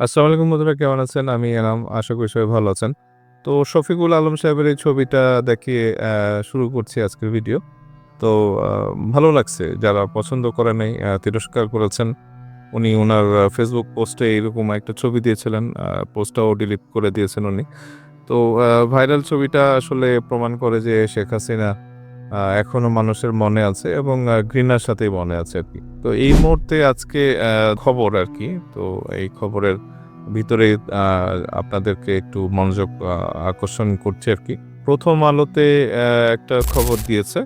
আসসালামু আলাইকুম বন্ধুরা, কেমন আছেন? আমি এনাম, আশা করি সবাই ভালো আছেন। তো শফিকুল আলম সাহেবের এই ছবিটা দেখিয়ে শুরু করছি আজকের ভিডিও। তো ভালো লাগছে যারা পছন্দ করে নাই তিরস্কার করেছেন। উনি ওনার ফেসবুক পোস্টে এরকম একটা ছবি দিয়েছিলেন পোস্টটাও ডিলিট করে দিয়েছেন উনি। তো ভাইরাল ছবিটা আসলে প্রমাণ করে যে শেখ হাসিনা এখনও মানুষের মনে আছে এবং ঘৃণার সাথেই মনে আছে আর কি। তো এই মুহূর্তে আজকে খবর আর কি। তো এই খবরের ভিতরে আপনাদেরকে একটু মনোযোগ আকর্ষণ করছে আর কি। প্রথম আলোতে একটা খবর দিয়েছে।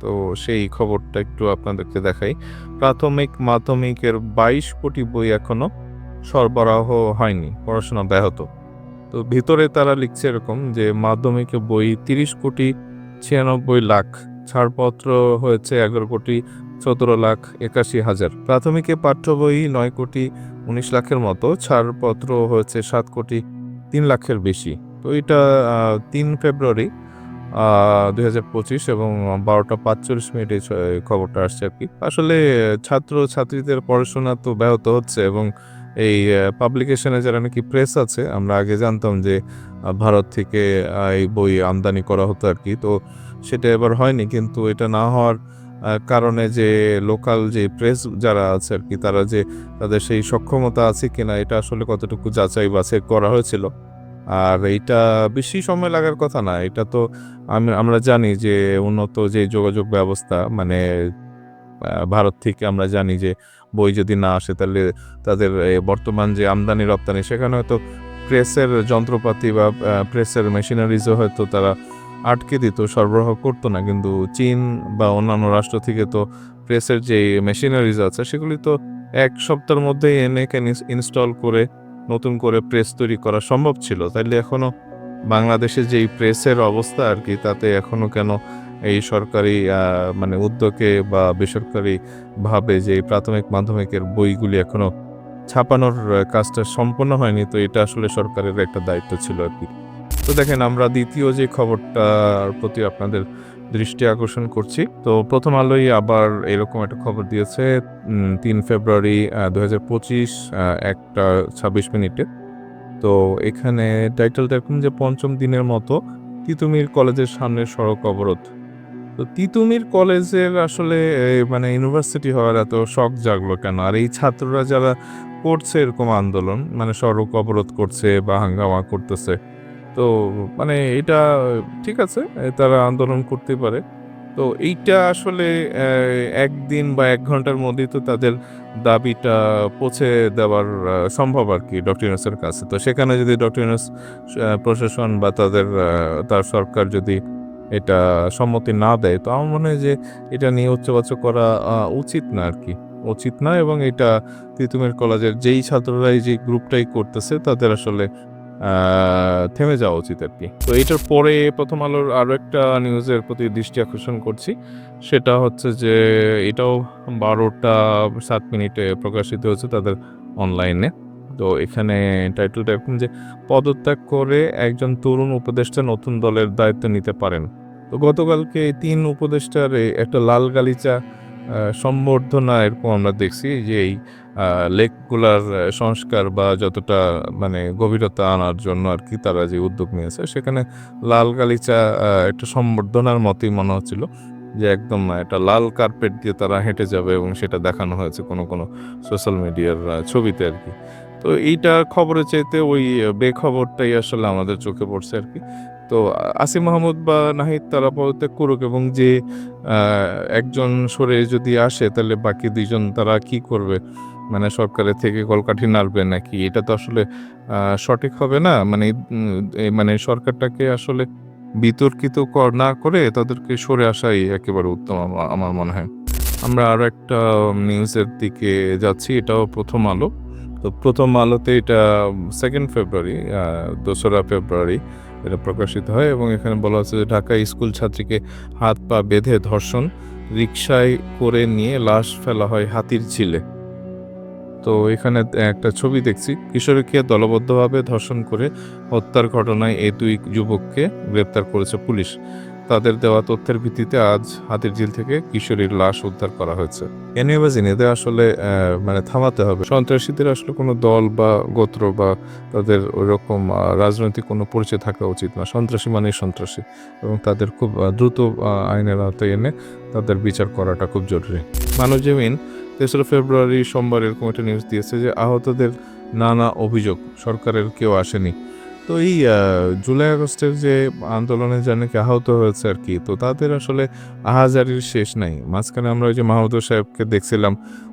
তো সেই খবরটা একটু আপনাদেরকে দেখাই। প্রাথমিক মাধ্যমিকের বাইশ কোটি বই এখনও সরবরাহ হয়নি, পড়াশোনা ব্যাহত। তো ভিতরে তারা লিখছে এরকম যে, মাধ্যমিকে বই তিরিশ কোটি ছিয়ানব্বই লাখ ছাড়পত্র হয়েছে, এগারো কোটি সতেরো লাখ একাশি হাজার। প্রাথমিকে পাঠ্য বই নয় কোটি উনিশ লাখের মতো, ছাড়পত্র হয়েছে সাত কোটি তিন লাখের বেশি। তো এটা তিন ফেব্রুয়ারি দুই হাজার পঁচিশ এবং বারোটা পাঁচচল্লিশ মিনিটে খবরটা আসছে আর কি। আসলে ছাত্র ছাত্রীদের পড়াশোনা তো ব্যাহত হচ্ছে এবং এই পাবলিকেশনে যারা নাকি প্রেস আছে, আমরা আগে জানতাম যে ভারত থেকে এই বই আমদানি করা হতো আর কি। তো সেটা এবার হয়নি, কিন্তু এটা না হওয়ার কারণে যে লোকাল যে প্রেস যারা আছে আর কি, তারা যে তাদের সেই সক্ষমতা আছে কিনা, এটা আসলে কতটুকু যাচাই বাছাই করা হয়েছিল। আর এইটা বেশি সময় লাগার কথা না, এটা তো আমি, আমরা জানি যে উন্নত যে যোগাযোগ ব্যবস্থা মানে ভারত থেকে আমরা জানি যে বই যদি না আসে, তাহলে তাদের বর্তমান যে আমদানি রপ্তানি, সেখানে হয়তো প্রেসের যন্ত্রপাতি বা প্রেসের মেশিনারিজও হয়তো তারা আটকে দিত, সরবরাহ করতো না। কিন্তু চীন বা অন্যান্য রাষ্ট্র থেকে তো প্রেসের যে মেশিনারিজ আছে, সেগুলি তো এক সপ্তাহের মধ্যেই এনে ইনস্টল করে, নতুন করে প্রেস তৈরি করা সম্ভব ছিল। তাইলে এখনও বাংলাদেশে যেই প্রেসের অবস্থা আর কি তাতে এখনও কেন এই সরকারি মানে উদ্যোগে বা বেসরকারি ভাবে যে প্রাথমিক মাধ্যমিকের বইগুলি এখনও ছাপানোর কাজটা সম্পন্ন হয়নি, তো এটা আসলে সরকারের একটা দায়িত্ব ছিল আর কি তো দেখেন, আমরা দ্বিতীয় যে খবরটার প্রতি আপনাদের দৃষ্টি আকর্ষণ করছি, তো প্রথম আলোই আবার এরকম একটা খবর দিয়েছে তিন ফেব্রুয়ারি দু হাজার পঁচিশ একটা ছাব্বিশ মিনিটে। তো এখানে টাইটেলটা এরকম যে, পঞ্চম দিনের মতো তিতুমির কলেজের সামনে সড়ক অবরোধ। তো তিতুমির কলেজের আসলে মানে ইউনিভার্সিটি হওয়ার এত শখ জাগলো কেন? আর এই ছাত্ররা যারা করছে এরকম আন্দোলন মানে সড়ক অবরোধ করছে বা হাঙ্গামা করতেছে তো মানে এটা ঠিক আছে তারা আন্দোলন করতে পারে। তো এইটা আসলে একদিন বা এক ঘণ্টার মধ্যেই তো তাদের দাবিটা পৌঁছে দেওয়ার সম্ভব আর কি ডক্টর ইউনুসের কাছে। তো সেখানে যদি ডক্টর ইউনুস প্রশাসন বা তাদের তার সরকার যদি এটা সম্মতি না দেয়, তো আমার মনে হয় যে এটা নিয়ে উচ্চবাচ্য করা উচিত না আর কি। উচিত না এবং এটা তিতুমের কলেজের যেই ছাত্ররাই যে গ্রুপটাই করতেছে, তাদের আসলে থেমে যাওয়া উচিত আর কি। তো এটার পরে প্রথম আলোর আরও একটা নিউজের প্রতি দৃষ্টি আকর্ষণ করছি। সেটা হচ্ছে যে এটাও বারোটা সাত মিনিটে প্রকাশিত হয়েছে তাদের অনলাইনে। তো এখানে টাইটেলটা এরকম যে, পদত্যাগ করে একজন তরুণ উপদেষ্টা নতুন দলের দায়িত্ব নিতে পারেন। তো গতকালকে তিন উপদেষ্টার একটা লাল গালিচা সম্বর্ধনা এরকম আমরা দেখছি যে এই লেকগুলার সংস্কার বা যতটা মানে গভীরতা আনার জন্য আর কি তারা যে উদ্যোগ নিয়েছে, সেখানে লাল গালিচা একটা সম্বর্ধনার মতোই মনে হচ্ছিল যে একদম একটা লাল কার্পেট দিয়ে তারা হেঁটে যাবে এবং সেটা দেখানো হয়েছে কোনো কোনো সোশ্যাল মিডিয়ার ছবিতে আর কি তো এইটা খবরের চাইতে ওই বেখবরটাই আসলে আমাদের চোখে পড়ছে আর কি তো আসিম মাহমুদ বা নাহিদ, তারা পদত্যাগ করুক এবং যে একজন সরে যদি আসে, তাহলে বাকি দুইজন তারা কি করবে? মানে সরকারের থেকে কলকাঠি নাড়বে নাকি? এটা তো আসলে সঠিক হবে না। মানে মানে সরকারটাকে আসলে বিতর্কিত না করে তাদেরকে সরে আসাই একেবারে উত্তম আমার মনে হয়। আমরা আরও একটা নিউজের দিকে যাচ্ছি, এটাও প্রথম আলো। তো প্রথম আলোতে এটা সেকেন্ড ফেব্রুয়ারি দোসরা ফেব্রুয়ারি এটা প্রকাশিত হয় এবং এখানে বলা হচ্ছে যে ঢাকা স্কুল ছাত্রীকে হাত পা বেঁধে ধর্ষণ, রিকশায় করে নিয়ে লাশ ফেলা হয় হাতির ঝিলে। তো এখানে একটা ছবি দেখছি। কিশোরীকে দলবদ্ধভাবে ধর্ষণ করে হত্যার ঘটনায় এই দুই যুবককে গ্রেপ্তার করেছে পুলিশ। তাদের দেওয়া তথ্যের ভিত্তিতে আজ হাতির ঝিল থেকে কিশোরীর লাশ উদ্ধার করা হয়েছে। এনিওয়েজ এদের আসলে মানে থামাতে হবে। সন্ত্রাসীদের আসলে কোনো দল বা গোত্র বা তাদের ওইরকম রাজনৈতিক কোনো পরিচয় থাকা উচিত না। সন্ত্রাসী মানেই সন্ত্রাসী এবং তাদের খুব দ্রুত আইনের আওতায় এনে তাদের বিচার করাটা খুব জরুরি। মানব জমিন তেসরা ফেব্রুয়ারি সোমবার এরকম একটা নিউজ দিয়েছে যে আহতদের নানা অভিযোগ, সরকারের কেউ আসেনি। তো এই জুলাই আগস্টের যে আন্দোলনে যা নাকি আহত হয়েছে আর কি, তো তাদের আসলে আহাজারির শেষ নাই। মাঝখানে আমরা ওই যে মাহমুদুর সাহেবকে দেখছিলাম,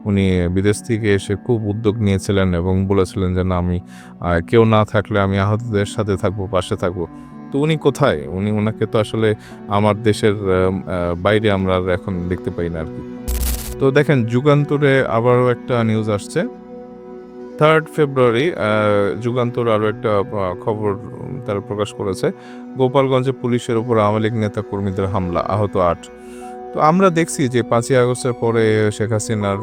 উনি বিদেশ থেকে এসে খুব উদ্যোগ নিয়েছিলেন এবং বলেছিলেন যে, না, আমি কেউ না থাকলে আমি আহতদের সাথে থাকব, পাশে থাকব। তো উনি কোথায়? উনি ওনাকে তো আসলে আমার দেশের বাইরে আমরা এখন দেখতে পাই না আর কি। তো দেখেন, যুগান্তরে আবারও একটা নিউজ আসছে। থার্ড ফেব্রুয়ারি যুগান্তর আরও একটা খবর তারা প্রকাশ করেছে। গোপালগঞ্জে পুলিশের উপর আওয়ামী লীগ নেতা কর্মীদের হামলা, আহত আট। তো আমরা দেখছি যে পাঁচই আগস্টের পরে শেখ হাসিনার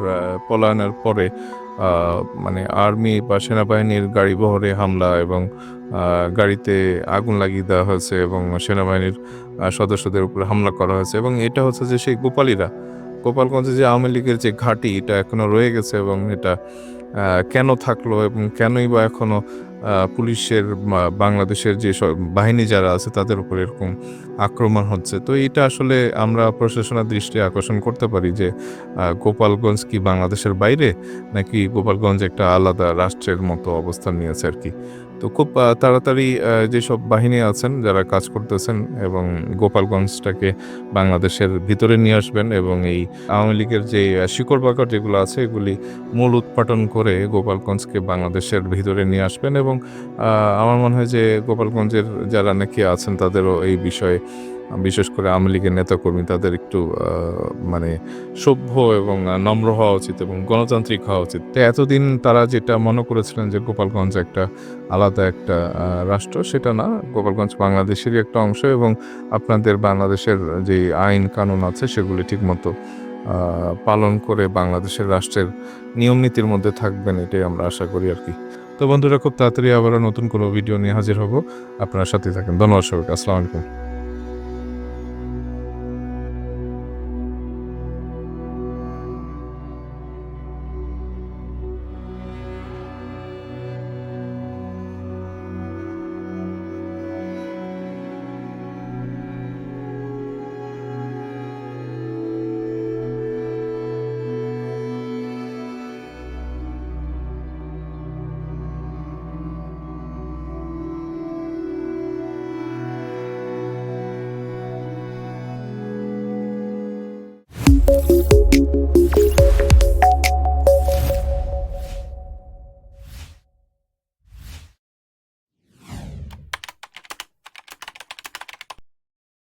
পলায়নের পরে মানে আর্মি বা সেনাবাহিনীর গাড়ি বহরে হামলা এবং গাড়িতে আগুন লাগিয়ে দেওয়া হয়েছে এবং সেনাবাহিনীর সদস্যদের উপরে হামলা করা হয়েছে এবং এটা হচ্ছে যে সেই গোপালীরা গোপালগঞ্জে যে আওয়ামী লীগের যে ঘাঁটি এটা এখনও রয়ে গেছে এবং এটা কেন থাকল এবং কেনই বা এখনও আহ, পুলিশের বাংলাদেশের যে বাহিনী যারা আছে, তাদের উপর এরকম আক্রমণ হচ্ছে। তো এটা আসলে আমরা প্রশাসনের দৃষ্টি আকর্ষণ করতে পারি যে গোপালগঞ্জ কি বাংলাদেশের বাইরে, নাকি গোপালগঞ্জ একটা আলাদা রাষ্ট্রের মতো অবস্থান নিয়েছে আর কি? তো খুব তাড়াতাড়ি যেসব বাহিনী আছেন, যারা কাজ করতেছেন এবং গোপালগঞ্জটাকে বাংলাদেশের ভিতরে নিয়ে আসবেন এবং এই আওয়ামী লীগের যে শিকড় বাকড় যেগুলো আছে, এগুলি মূল উৎপাটন করে গোপালগঞ্জকে বাংলাদেশের ভিতরে নিয়ে আসবেন এবং আহ, আমার মনে হয় যে গোপালগঞ্জের যারা নাকি আছেন তাদেরও এই বিষয়ে বিশেষ করে আওয়ামী লীগের নেতাকর্মী তাদের একটু মানে সভ্য এবং নম্র হওয়া উচিত এবং গণতান্ত্রিক হওয়া উচিত। তো এতদিন তারা যেটা মনে করেছিলেন যে গোপালগঞ্জ একটা আলাদা একটা রাষ্ট্র সেটা না। গোপালগঞ্জ বাংলাদেশেরই একটা অংশ এবং আপনাদের বাংলাদেশের যে আইন কানুন আছে সেগুলি ঠিকমতো পালন করে বাংলাদেশের রাষ্ট্রের নিয়ম নীতির মধ্যে থাকবেন এটাই আমরা আশা করি আর কি। তো বন্ধুরা, খুব তাড়াতাড়ি আবারও নতুন কোনো ভিডিও নিয়ে হাজির হব। আপনার সাথে থাকেন। ধন্যবাদ সবাইকে। আসসালামু আলাইকুম।